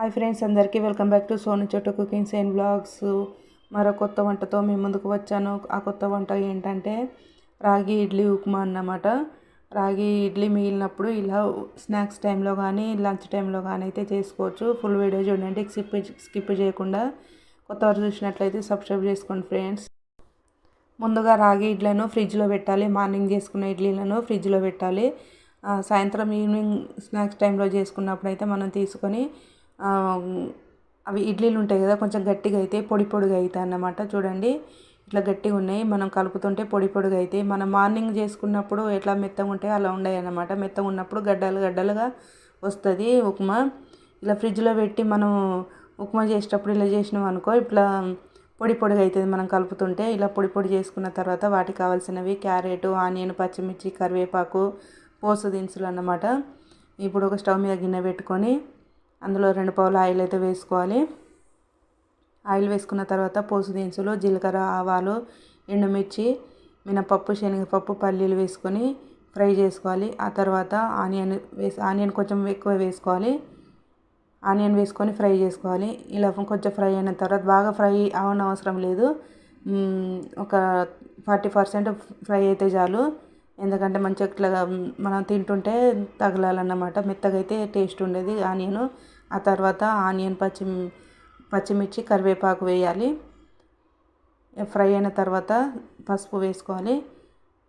Hi friends అందరికీ welcome back to Sonu Chettu cookings and blogs. మరో కొత్త వంటతో మీ ముందుకు వచ్చాను. ఆ కొత్త వంట ఏంటంటే రాగి ఇడ్లీ ఉప్మా అన్నమాట. రాగి ఇడ్లీ మిగిలినప్పుడు ఇలా స్నాక్స్ టైంలో కానీ లంచ్ టైంలో కానీ అయితే చేసుకోవచ్చు. ఫుల్ వీడియో చూడండి స్కిప్ స్కిప్ చేయకుండా. కొత్త వారు చూసినట్లయితే సబ్స్క్రైబ్ చేసుకోండి ఫ్రెండ్స్. ముందుగా రాగి ఇడ్లను ఫ్రిడ్జ్లో పెట్టాలి. మార్నింగ్ చేసుకున్న ఇడ్లీలను ఫ్రిడ్జ్లో పెట్టాలి. సాయంత్రం ఈవినింగ్ స్నాక్స్ టైంలో చేసుకున్నప్పుడు అయితే మనం తీసుకొని అవి ఇడ్లీలు ఉంటాయి కదా కొంచెం గట్టిగా అయితే పొడి పొడిగా అవుతాయి అన్నమాట. చూడండి ఇట్లా గట్టిగా ఉన్నాయి. మనం కలుపుతుంటే పొడి పొడిగా అవుతాయి. మనం మార్నింగ్ చేసుకున్నప్పుడు ఎట్లా మెత్తగా ఉంటాయి అలా ఉన్నాయి అన్నమాట. మెత్తగా ఉన్నప్పుడు గడ్డలు గడ్డలుగా వస్తుంది ఉప్మా. ఇలా ఫ్రిడ్జ్లో పెట్టి మనం ఉప్మా చేసేటప్పుడు ఇలా చేసినాం అనుకో ఇట్లా పొడి పొడిగా అవుతుంది మనం కలుపుతుంటే. ఇలా పొడి పొడి చేసుకున్న తర్వాత వాటికి కావాల్సినవి క్యారెట్ ఆనియన్ పచ్చిమిర్చి కరివేపాకు పోసు దినుసులు అన్నమాట. ఇప్పుడు ఒక స్టవ్ మీద గిన్నె పెట్టుకొని అందులో రెండు పావులు ఆయిల్ అయితే వేసుకోవాలి. ఆయిల్ వేసుకున్న తర్వాత పోసు దినుసులు జీలకర్ర ఆవాలు ఎండుమిర్చి మినపప్పు శనగపప్పు పల్లీలు వేసుకొని ఫ్రై చేసుకోవాలి. ఆ తర్వాత ఆనియన్ వేసి ఆనియన్ కొంచెం ఎక్కువ వేసుకోవాలి. ఆనియన్ వేసుకొని ఫ్రై చేసుకోవాలి. ఇలా కొంచెం ఫ్రై అయిన తర్వాత బాగా ఫ్రై అవన అవసరం లేదు ఒక ఫార్టీ పర్సెంట్ ఫ్రై అయితే చాలు. ఎందుకంటే మంచిగా ఇట్లా మనం తింటుంటే తగలాలన్నమాట. మెత్తగా అయితే టేస్ట్ ఉండేది. ఆనియన్ ఆ తర్వాత ఆనియన్ పచ్చి పచ్చిమిర్చి కరివేపాకు వేయాలి. ఫ్రై అయిన తర్వాత పసుపు వేసుకోవాలి.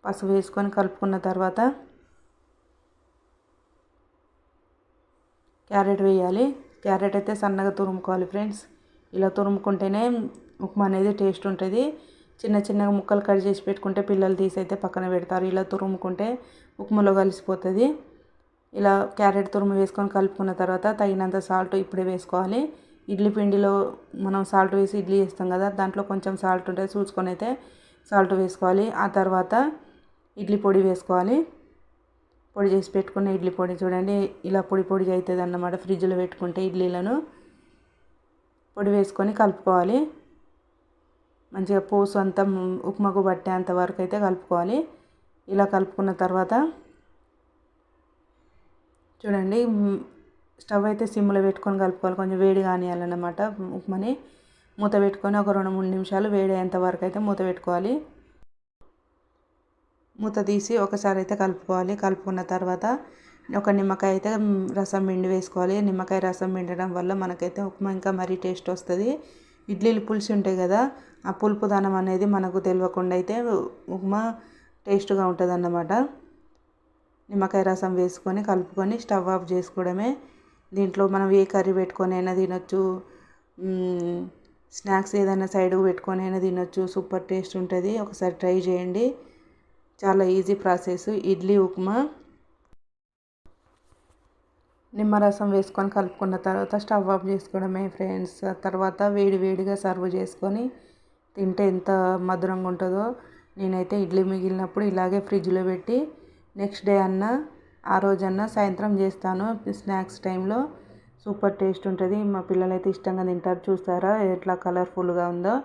పసుపు వేసుకొని కలుపుకున్న తర్వాత క్యారెట్ వేయాలి. క్యారెట్ అయితే సన్నగా తురుముకోవాలి ఫ్రెండ్స్. ఇలా తురుముకుంటేనే ఉప్మా అనేది టేస్ట్ ఉంటుంది. చిన్న చిన్నగా ముక్కలు కట్ చేసి పెట్టుకుంటే పిల్లలు తీసి అయితే పక్కన పెడతారు. ఇలా తురుముకుంటే ఉప్మాలో కలిసిపోతుంది. ఇలా క్యారెట్ తురుము వేసుకొని కలుపుకున్న తర్వాత తగినంత సాల్ట్ ఇప్పుడే వేసుకోవాలి. ఇడ్లీ పిండిలో మనం సాల్ట్ వేసి ఇడ్లీ చేస్తాం కదా దాంట్లో కొంచెం సాల్ట్ ఉంటే చూసుకొని అయితే సాల్ట్ వేసుకోవాలి. ఆ తర్వాత ఇడ్లీ పొడి వేసుకోవాలి. పొడి చేసి పెట్టుకున్న ఇడ్లీ పొడి చూడండి ఇలా పొడి పొడి అవుతుంది అన్నమాట ఫ్రిడ్జ్లో పెట్టుకుంటే ఇడ్లీలను. పొడి వేసుకొని కలుపుకోవాలి. మంచిగా పోసు అంతా ఉప్మాకు పట్టేంత వరకు అయితే కలుపుకోవాలి. ఇలా కలుపుకున్న తర్వాత చూడండి స్టవ్ అయితే సిమ్లో పెట్టుకొని కలుపుకోవాలి. కొంచెం వేడి కానియాలన్నమాట ఉప్మాని. మూత పెట్టుకొని ఒక రెండు మూడు నిమిషాలు వేడి అయ్యేంత వరకు అయితే మూత పెట్టుకోవాలి. మూత తీసి ఒకసారి అయితే కలుపుకోవాలి. కలుపుకున్న తర్వాత ఒక నిమ్మకాయ అయితే రసం పిండి వేసుకోవాలి. నిమ్మకాయ రసం పిండడం వల్ల మనకైతే ఉప్మా ఇంకా మరీ టేస్ట్ వస్తుంది. ఇడ్లీలు పులుసు ఉంటాయి కదా ఆ పులుపు దానం అనేది మనకు తెలియకుండా అయితే ఉప్మా టేస్ట్గా ఉంటుంది అన్నమాట నిమ్మకాయ రసం వేసుకొని కలుపుకొని స్టవ్ ఆఫ్ చేసుకోవడమే. దీంట్లో మనం ఏ కర్రీ పెట్టుకొని అయినా తినొచ్చు స్నాక్స్ ఏదైనా సైడ్ పెట్టుకొని అయినా తినొచ్చు సూపర్ టేస్ట్ ఉంటుంది. ఒకసారి ట్రై చేయండి. చాలా ఈజీ ప్రాసెస్. ఇడ్లీ ఉప్మా నిమ్మరసం వేసుకొని కలుపుకున్న తర్వాత స్టవ్ ఆఫ్ చేసుకోవడమే ఫ్రెండ్స్. తర్వాత వేడి వేడిగా సర్వ్ చేసుకొని తింటే ఎంత మధురంగా ఉంటుందో. నేనైతే ఇడ్లీ మిగిలినప్పుడు ఇలాగే ఫ్రిడ్జ్లో పెట్టి నెక్స్ట్ డే అన్న ఆ రోజన్నా సాయంత్రం చేస్తాను స్నాక్స్ టైంలో. సూపర్ టేస్ట్ ఉంటుంది. మా పిల్లలు అయితే ఇష్టంగా తింటారు. చూస్తారా ఎట్లా కలర్ఫుల్గా ఉందో.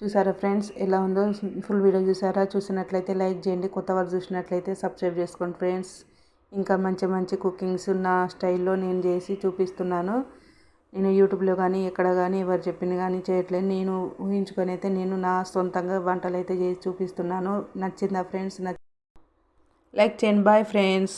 చూసారా ఫ్రెండ్స్ ఎలా ఉందో. ఫుల్ వీడియో చూసారా? చూసినట్లయితే లైక్ చేయండి. కొత్త వాళ్ళు చూసినట్లయితే సబ్స్క్రైబ్ చేసుకోండి ఫ్రెండ్స్. ఇంకా మంచి మంచి కుకింగ్స్ నా స్టైల్లో నేను చేసి చూపిస్తున్నాను. నేను యూట్యూబ్లో కానీ ఎక్కడ కానీ ఎవరు చెప్పింది కానీ చేయట్లేదు. నేను ఊహించుకొని అయితే నేను నా సొంతంగా వంటలు అయితే చేసి చూపిస్తున్నాను. నచ్చిందా ఫ్రెండ్స్? లైక్ చేయండి. Bye friends.